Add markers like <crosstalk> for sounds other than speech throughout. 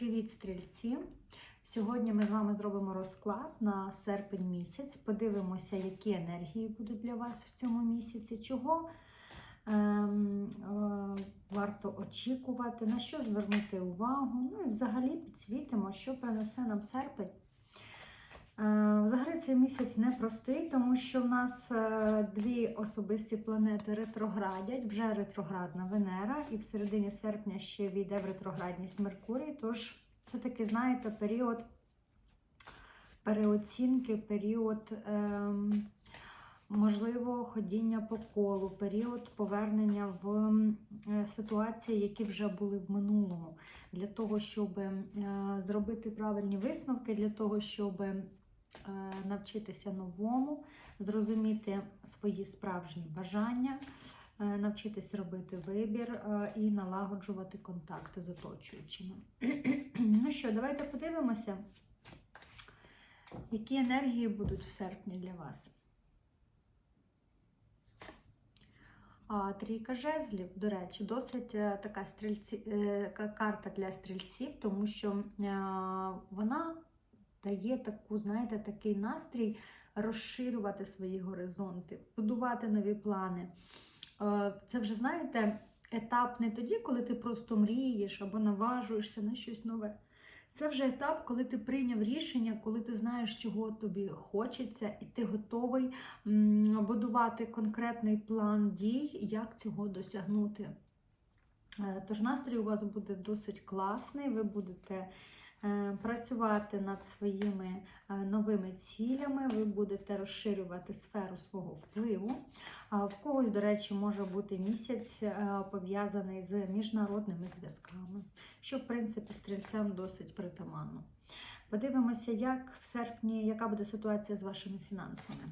Привіт, стрільці! Сьогодні ми з вами зробимо розклад на серпень місяць. Подивимося, які енергії будуть для вас в цьому місяці, чого ем, е, варто очікувати, на що звернути увагу. Ну і взагалі підсвітимо, що принесе нам серпень. Е, Взагалі цей місяць непростий, тому що в нас е, дві особисті планети ретроградять, вже ретроградна Венера, і в середині серпня ще війде в ретроградність Меркурій. Тож це такий, знаєте, період переоцінки, період, ем, можливо, ходіння по колу, період повернення в е, ситуації, які вже були в минулому, для того, щоб е, зробити правильні висновки, для того, щоб навчитися новому, зрозуміти свої справжні бажання, е, навчитись робити вибір е, і налагоджувати контакти з оточуючими. <clears throat> Ну що, давайте подивимося, які енергії будуть в серпні для вас. А, Трійка жезлів, до речі, досить е, така стрільці, е, карта для стрільців, тому що е, вона дає таку, знаєте, такий настрій розширювати свої горизонти, будувати нові плани. Е, Це вже, знаєте, етап не тоді, коли ти просто мрієш або наважуєшся на щось нове. Це вже етап, коли ти прийняв рішення, коли ти знаєш, чого тобі хочеться, і ти готовий будувати конкретний план дій, як цього досягнути. Е, Тож настрій у вас буде досить класний, ви будете працювати над своїми е, новими цілями, ви будете розширювати сферу свого впливу. В когось, до речі, може бути місяць е, пов'язаний з міжнародними зв'язками, що, в принципі, стрільцям досить притаманно. Подивимося, як в серпні, яка буде ситуація з вашими фінансами.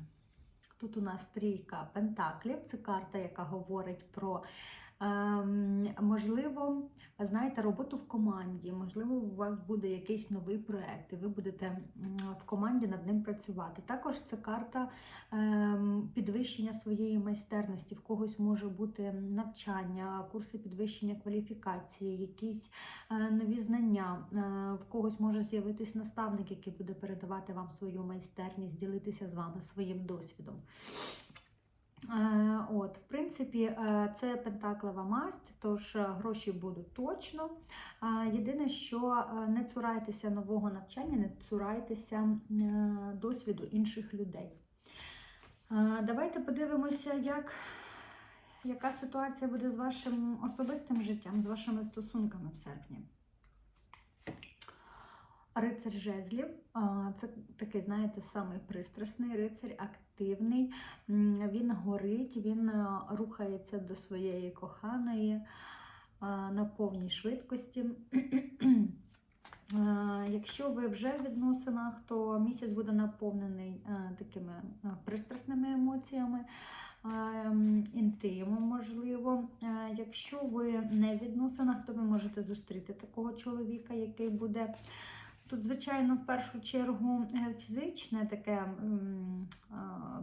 Тут у нас трійка пентаклів, це карта, яка говорить про можливо, знаєте, роботу в команді. Можливо, у вас буде якийсь новий проект, і ви будете в команді над ним працювати. Також це карта ем, підвищення своєї майстерності. В когось може бути навчання, курси підвищення кваліфікації, якісь е, нові знання. Е, В когось може з'явитись наставник, який буде передавати вам свою майстерність, ділитися з вами своїм досвідом. Принципі, е, це пентаклева масть, тож е, гроші будуть точно. Єдине, що е, не цурайтеся нового навчання, не цурайтеся досвіду інших людей. Давайте подивимося, як, яка ситуація буде з вашим особистим життям, з вашими стосунками в серпні. Рицар жезлів це такий, знаєте, самий пристрасний рицар, активний. Він горить, він е, рухається до своєї коханої на повній швидкості. Якщо ви вже в відносинах, то місяць буде наповнений е, такими е, пристрасними емоціями, інтимом, можливо. Якщо ви не в відносинах, то ви можете зустріти такого чоловіка, який буде. Тут, звичайно, в першу чергу е, фізичне таке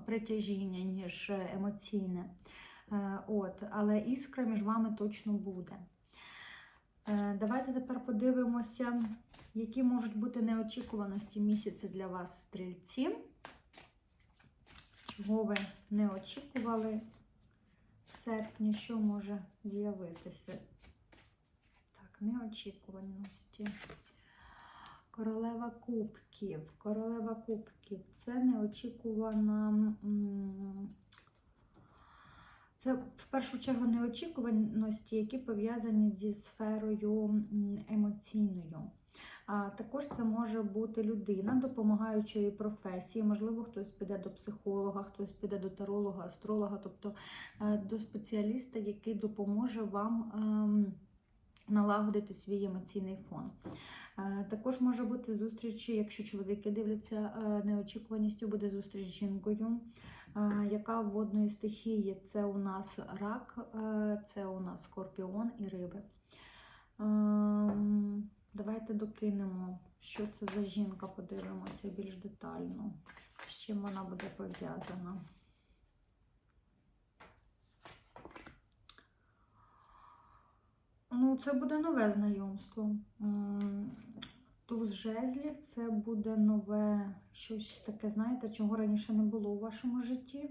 притяжіння, ніж емоційне. Е, От, але іскра між вами точно буде. Е, Давайте тепер подивимося, які можуть бути неочікуваності місяця для вас, стрільці. Чого ви не очікували в серпні, що може з'явитися? Так, неочікуваності. Королева кубків. Королева кубків це неочікувана. Це в першу чергу неочікуваності, які пов'язані зі сферою емоційною. А також це може бути людина допомагаючої професії. Можливо, хтось піде до психолога, хтось піде до таролога, астролога, тобто е, до спеціаліста, який допоможе вам ем, налагодити свій емоційний фон. Е, Також може бути зустріч, якщо чоловіки дивляться е, неочікуваністю, буде зустріч з жінкою, е, яка в водної стихії це у нас рак, це у нас скорпіон і риби. Ем, Давайте докинемо, що це за жінка, подивимося більш детально, з чим вона буде пов'язана. Це буде нове знайомство. Туз жезлів це буде нове щось таке, знаєте, чого раніше не було у вашому житті.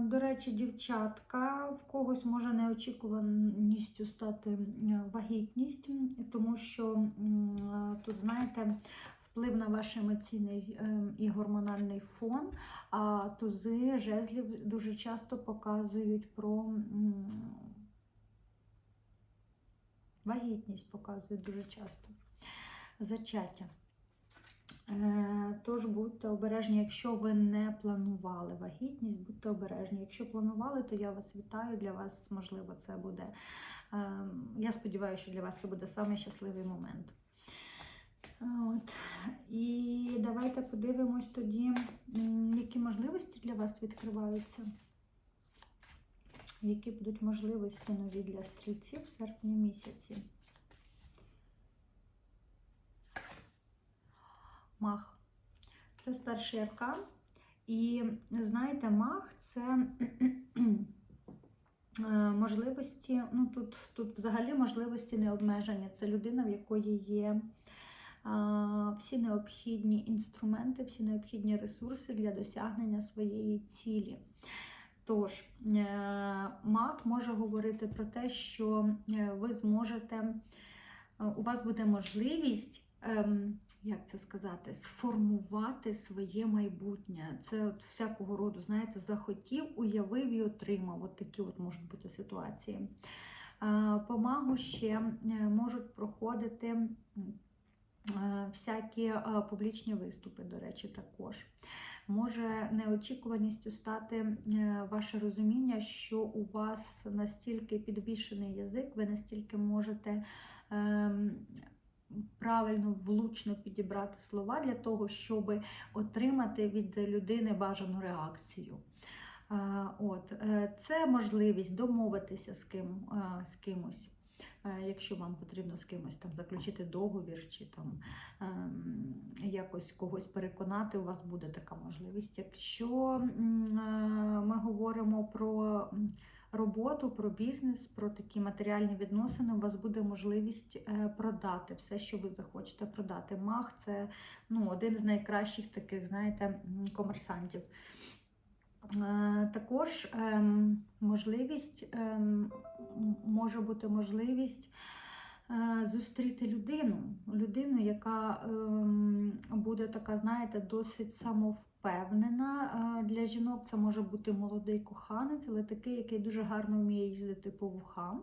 До речі, дівчатка, в когось може неочікуваністю стати вагітність, тому що тут, знаєте, вплив на ваш емоційний е, і гормональний фон, а тузи жезлів дуже часто показують про вагітність, показують дуже часто. Зачаття. Е, Тож будьте обережні, якщо ви не планували вагітність, будьте обережні. Якщо планували, то я вас вітаю. Для вас, можливо, це буде. е, Я сподіваюся, що для вас це буде самий щасливий момент. От. І давайте подивимось тоді, які можливості для вас відкриваються. Які будуть можливості нові для стрільців в серпні місяці. Мах. Це старший аркан. І знаєте, мах це е, можливості, ну тут, тут взагалі можливості не обмежені. Це людина, в якої є а, всі необхідні інструменти, всі необхідні ресурси для досягнення своєї цілі. Тож, е, маг може говорити про те, що е, ви зможете, е, у вас буде можливість, ем, як це сказати, сформувати своє майбутнє. Це от всякого роду, знаєте, захотів, уявив і отримав. От такі от можуть бути ситуації. По магу ще можуть проходити всякі публічні виступи, до речі, також. Може неочікуваністю стати е, ваше розуміння, що у вас настільки підвішений язик, ви настільки можете ем, правильно, влучно підібрати слова для того, щоб отримати від людини бажану реакцію. Е, От, е, це можливість домовитися з ким, з кимось. Е, Якщо вам потрібно з кимось там заключити договір чи там ем, якось когось переконати, у вас буде така можливість. Якщо е, ми говоримо про роботу, про бізнес, про такі матеріальні відносини, у вас буде можливість е, продати все, що ви захочете продати. Мах це ну, один з найкращих таких, знаєте, комерсантів. Також ем, можливість ем, може бути можливість е, зустріти людину, людину, яка ем, буде така, знаєте, досить самовпевнена. Е, Для жінок це може бути молодий коханець, але такий, який дуже гарно вміє їздити по вухам.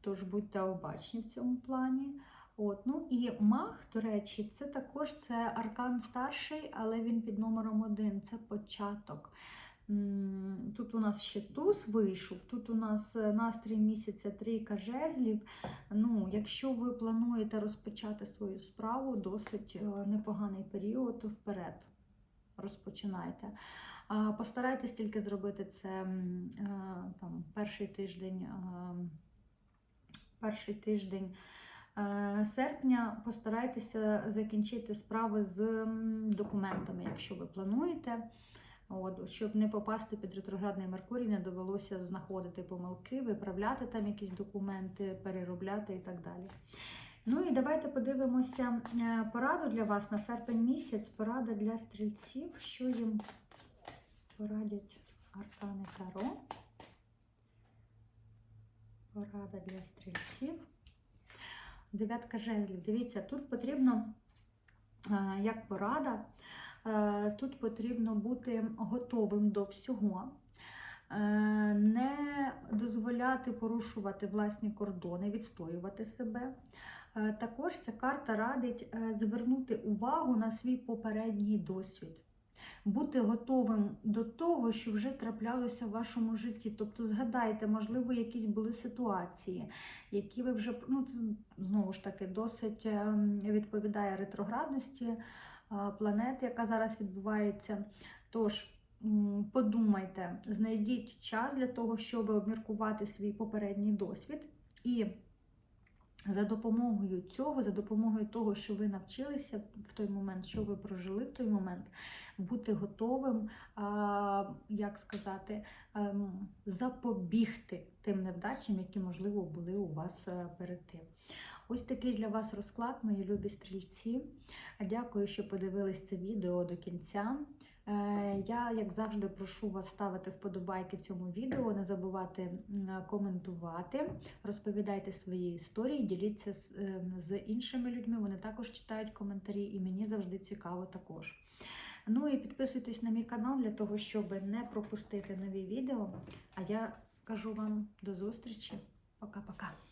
Тож будьте обачні в цьому плані. От, ну і маг, до речі, це також це аркан старший, але він під номером один. Це початок. Тут у нас ще туз вийшов, тут у нас е, настрій місяця трійка жезлів. Ну, якщо ви плануєте розпочати свою справу, досить е, непоганий період вперед. Розпочинайте. Постарайтесь тільки зробити це е, там, перший тиждень, перший тиждень серпня. Постарайтеся закінчити справи з документами, якщо ви плануєте. От, щоб не попасти під ретроградний Меркурій, не довелося знаходити помилки, виправляти там якісь документи, переробляти і так далі. Ну і давайте подивимося е, пораду для вас на серпень місяць. Порада для стрільців, що їм порадять аркани Таро. Порада для стрільців. Дев'ятка жезлів. Дивіться, тут потрібно, е, як порада, тут потрібно бути готовим до всього, е, не дозволяти порушувати власні кордони, відстоювати себе. Е, Також ця карта радить е, звернути увагу на свій попередній досвід. Бути готовим до того, що вже траплялося в вашому житті. Тобто згадайте, можливо, якісь були ситуації, які ви вже ну це знову ж таки досить ем, відповідає ретроградності е, планети, яка зараз відбувається. Тож подумайте, знайдіть час для того, щоб обміркувати свій попередній досвід і. За допомогою цього, за допомогою того, що ви навчилися в той момент, що ви прожили в той момент, бути готовим, як сказати, ем, запобігти тим невдачам, які, можливо, були у вас е, перед тим. Ось такий для вас розклад, мої любі стрільці. Дякую, що подивились це відео до кінця. Е, Я, як завжди, прошу вас ставити вподобайки цьому відео, не забувати коментувати, розповідайте свої історії, діліться е, з іншими людьми. Вони також читають коментарі, і мені завжди цікаво також. Ну і підписуйтесь на мій канал для того, щоб не пропустити нові відео. А я кажу вам до зустрічі. Пока-пока.